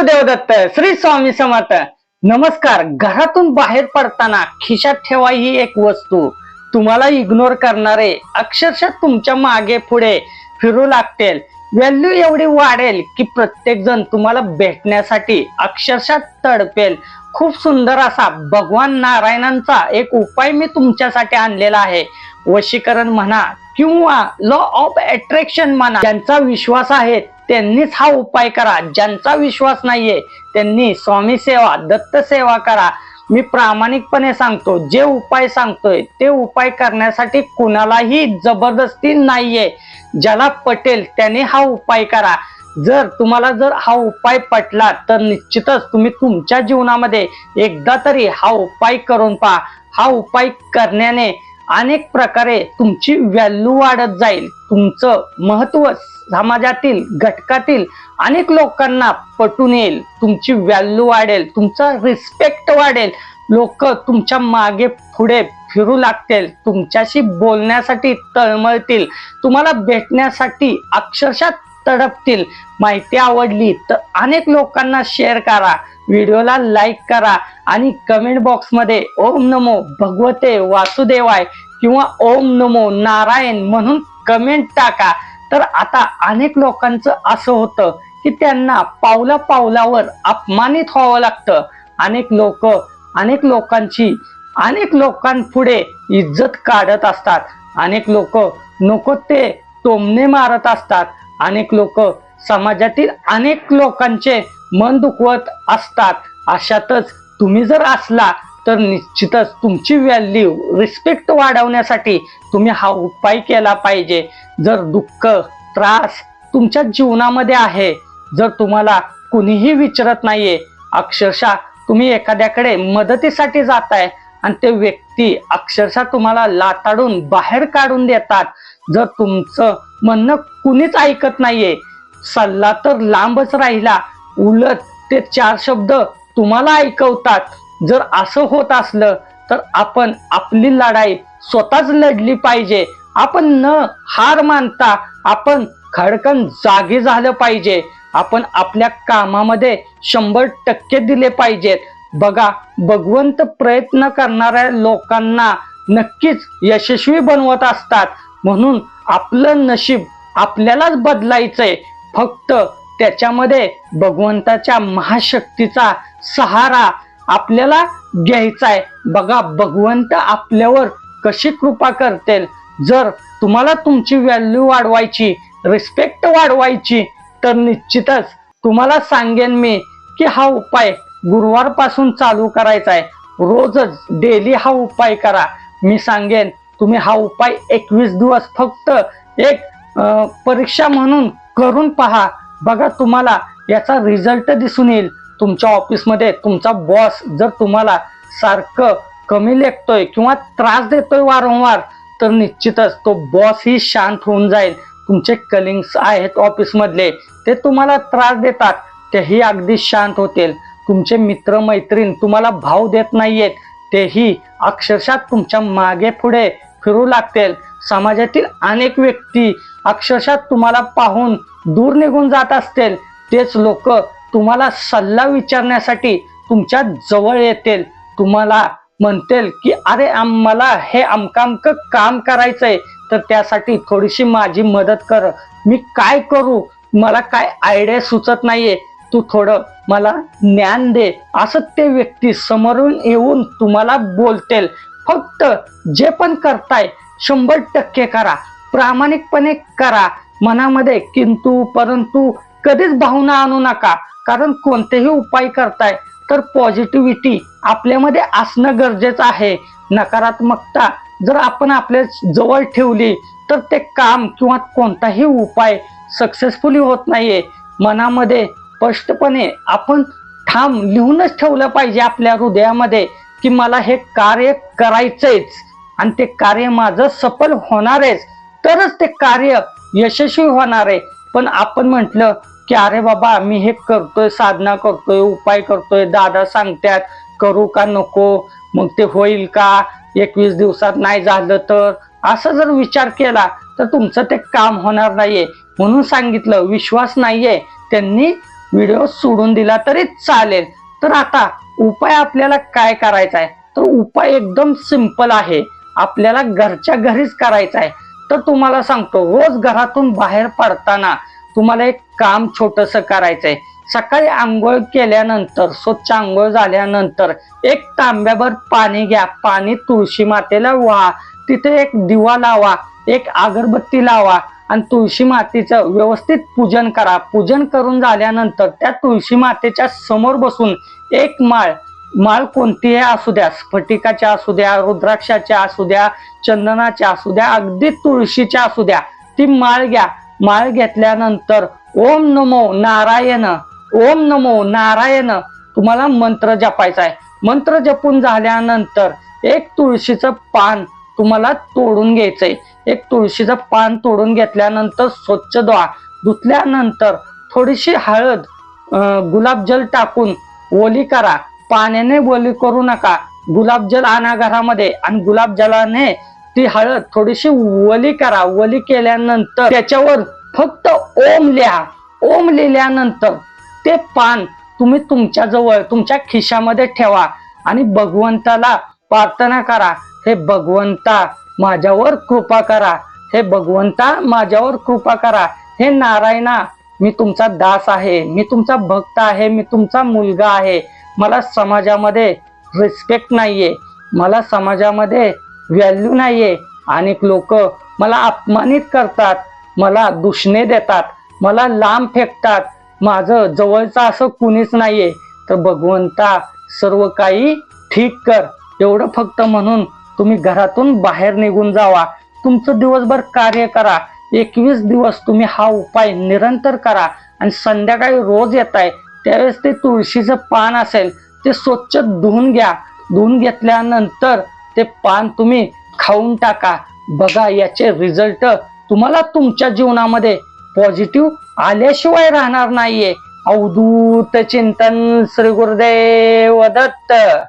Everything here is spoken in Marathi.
गुरुदेवदत्त श्री स्वामी समर्थ. नमस्कार. घरातून बाहेर पडताना खिशात ठेवा ही एक वस्तू. तुम्हाला इग्नोर करणारे अक्षरशः तुमच्या मागे पुढे फिरू लागतील. व्हॅल्यू एवढी वाढेल की प्रत्येक जण तुम्हाला भेटण्यासाठी अक्षरशः तडपेल. खूप सुंदर असा भगवान नारायणांचा एक उपाय मी तुमच्यासाठी आणलेला आहे. वशीकरण म्हणा किंवा लॉ ऑफ अट्रॅक्शन म्हणा ज्यांचा विश्वास आहे त्यांनीच हा उपाय करा. ज्यांचा विश्वास नाहीये त्यांनी स्वामी सेवा दत्त सेवा करा. मी प्रामाणिकपणे सांगतो जे उपाय सांगतोय ते उपाय करण्यासाठी कुणालाही जबरदस्ती नाहीये. ज्याला पटेल त्याने हा उपाय करा. जर तुम्हाला जर हा उपाय पटला तर निश्चितच तुम्ही तुमच्या जीवनामध्ये एकदा तरी हा उपाय करून पहा. हा उपाय करण्याने अनेक प्रकारे तुमची व्हॅल्यू वाढत जाईल. तुमचं महत्त्व समाजातील घटकातील अनेक लोकांना पटून येईल. तुमची व्हॅल्यू वाढेल तुमचा रिस्पेक्ट वाढेल. लोक तुमच्या मागे पुढे फिरू लागतील. तुमच्याशी बोलण्यासाठी तळमळतील. तुम्हाला भेटण्यासाठी अक्षरशः तडपतील. माहिती आवडली तर अनेक लोकांना शेअर करा. व्हिडिओला लाईक करा आणि कमेंट बॉक्समध्ये ओम नमो भगवते वासुदेवाय किंवा ओम नमो नारायण म्हणून कमेंट टाका. तर आता अनेक लोकांचं असं होतं की त्यांना पावला पावलावर अपमानित व्हावं लागतं. अनेक लोक अनेक लोकांची अनेक लोकांपुढे इज्जत काढत असतात. अनेक लोक नको ते टोमणे मारत असतात. अनेक लोक समाजातील अनेक लोकांचे मन दुखवत असतात. अशातच तुम्ही जर असला तर निश्चितच तुमची व्हॅल्यू रिस्पेक्ट वाढवण्यासाठी तुम्ही हा उपाय केला पाहिजे. जर दुःख त्रास तुमच्या जीवनामध्ये आहे जर तुम्हाला कुणीही विचारत नाहीये अक्षरशः तुम्ही एखाद्याकडे मदतीसाठी जाताय आणि ते व्यक्ती अक्षरशः तुम्हाला लाताडून बाहेर काढून देतात. जर तुमचं म्हणणं कुणीच ऐकत नाहीये. सल्ला तर लांबच राहिला. उलट ते चार शब्द तुम्हाला ऐकवतात. जर असं होत असलं तर आपण आपली लढाई स्वतःच लढली पाहिजे. आपण न हार मानता आपण खडकन जागे झालं पाहिजे. आपण आपल्या कामामध्ये शंभर टक्के दिले पाहिजेत. बघा भगवंत प्रयत्न करणाऱ्या लोकांना नक्कीच यशस्वी बनवत असतात. म्हणून आपलं नशीब आपल्यालाच बदलायचंय. फक्त त्याच्यामध्ये भगवंताच्या महाशक्तीचा सहारा आपल्याला घ्यायचा आहे बघा भगवंत आपल्यावर कशी कृपा करतील? जर तुम्हाला तुमची व्हॅल्यू वाढवायची रिस्पेक्ट वाढवायची तर निश्चितच तुम्हाला सांगेन मी की हा उपाय गुरुवारपासून चालू करायचा आहे रोजच डेली हा उपाय करा. मी सांगेन तुम्ही हा उपाय एकवीस दिवस फक्त एक परीक्षा म्हणून करून पहा. बघा तुम्हाला याचा रिझल्ट दिसून येईल. तुमच्या ऑफिसमध्ये तुमचा बॉस जर तुम्हाला सारखं कमी लेखतोय किंवा त्रास देतोय वारंवार तर निश्चितच तो बॉस ही शांत होऊन जाईल. तुमचे कलिंग्स आहेत ऑफिसमधले ते तुम्हाला त्रास देतात. तेही अगदी शांत होतील. तुमचे मित्र मैत्रीण तुम्हाला भाव देत नाहीयेत. तेही अक्षरशः तुमच्या मागे पुढे फिरू लागतील. समाजातील अनेक व्यक्ती अक्षरशः तुम्हाला पाहून दूर निघून जात असतील. तेच लोक तुम्हाला सल्ला विचारण्यासाठी तुमच्या जवळ येतील. तुम्हाला म्हणतील की अरे मला हे अमकामक काम करायचंय तर त्यासाठी थोडीशी माझी मदत कर. मी काय करू? मला काय आयडिया सुचत नाहीये. तू थोडं मला ज्ञान दे. असं ते व्यक्ती समोरून येऊन तुम्हाला बोलतील. फक्त जे पण करताय शंभर टक्के करा. प्रामाणिकपणे करा. मनामध्ये किंतु परंतु कधीच भावना आणू नका. कारण कोणतेही उपाय करताय तर पॉझिटिव्हिटी आपल्यामध्ये असणं गरजेचं आहे. नकारात्मकता जर आपण आपल्या जवळ ठेवली तर ते काम किंवा कोणताही उपाय सक्सेसफुली होत नाहीये. मनामध्ये स्पष्टपणे आपण ठाम लिहूनच ठेवलं पाहिजे आपल्या हृदयामध्ये. की मला हे कार्य करायचंच आणि ते कार्य माझं सफल होणारच तरच ते कार्य यशस्वी होणार आहे पण आपण म्हटलं की अरे बाबा मी हे करतोय साधना करतोय उपाय करतोय दादा सांगतात करू का नको मग ते होईल का एकवीस दिवसात नाही झालं तर? असं जर विचार केला तर तुमचं ते काम होणार नाहीये. म्हणून सांगितलं विश्वास नाहीये. त्यांनी व्हिडिओ सोडून दिला तरी चालेल. तर आता उपाय आपल्याला काय करायचा आहे? तर उपाय एकदम सिंपल आहे. आपल्याला घरच्या घरीच करायचा आहे. तर तुम्हाला सांगतो रोज घरातून बाहेर पडताना तुम्हाला एक काम छोटस करायचंय सकाळी आंघोळ केल्यानंतर स्वच्छ आंघोळ झाल्यानंतर एक तांब्याभर पाणी घ्या. पाणी तुळशी मातेला व्हा. तिथे एक दिवा लावा. एक अगरबत्ती लावा. आणि तुळशी मातेचं व्यवस्थित पूजन करा. पूजन करून झाल्यानंतर त्या तुळशी मातेच्या समोर बसून एक माळ माळ कोणतीही असू द्या स्फटिकाच्या असू द्या रुद्राक्षाच्या असू द्या चंदनाच्या असू द्या अगदी तुळशीच्या असू द्या ती माळ घ्या. माळ घेतल्यानंतर ओम नमो नारायण ओम नमो नारायण तुम्हाला मंत्र जपायचा आहे. मंत्र जपून झाल्यानंतर एक तुळशीचं पान तुम्हाला तोडून घ्यायचंय. एक तुळशीचं पान तोडून घेतल्यानंतर स्वच्छ धुवा. धुतल्यानंतर थोडीशी हळद गुलाबजल टाकून ओली करा. पाण्याने ओली करू नका. गुलाबजल आणा घरामध्ये आणि गुलाबजलाने ती हळद थोडीशी ओली करा. ओली केल्यानंतर त्याच्यावर फक्त ओम लिहा. ओम लिहिल्यानंतर ते पान तुम्ही तुमच्या जवळ तुमच्या खिशामध्ये ठेवा आणि भगवंताला प्रार्थना करा. हे भगवंता माझ्यावर कृपा करा. हे भगवंता माझ्यावर कृपा करा. हे नारायणा मी तुमचा दास आहे. मी तुमचा भक्त आहे. मी तुमचा मुलगा आहे. मला समाजामध्ये रिस्पेक्ट नाहीये. मला समाजामध्ये व्हॅल्यू नाहीये. अनेक लोक मला अपमानित करतात. मला दुष्णे देतात. मला लांब फेकतात. माझं जवळचं असं कुणीच नाहीये. तर भगवंता सर्व काही ठीक कर. एवढं फक्त म्हणून तुम्ही घरातून बाहेर निघून जावा. तुमचं दिवसभर कार्य करा. एकवीस दिवस तुम्ही हा उपाय निरंतर करा. आणि संध्याकाळी रोज येत आहे त्यावेळेस ते तुळशीचं पान असेल ते स्वच्छ धुवून घ्या. धुवून घेतल्यानंतर ते पान तुम्ही खाऊन टाका. बघा याचे रिझल्ट तुम्हाला तुमच्या जीवनामध्ये पॉझिटिव्ह आल्याशिवाय राहणार नाहीये. अवधूत चिंतन श्री गुरुदेव दत्त.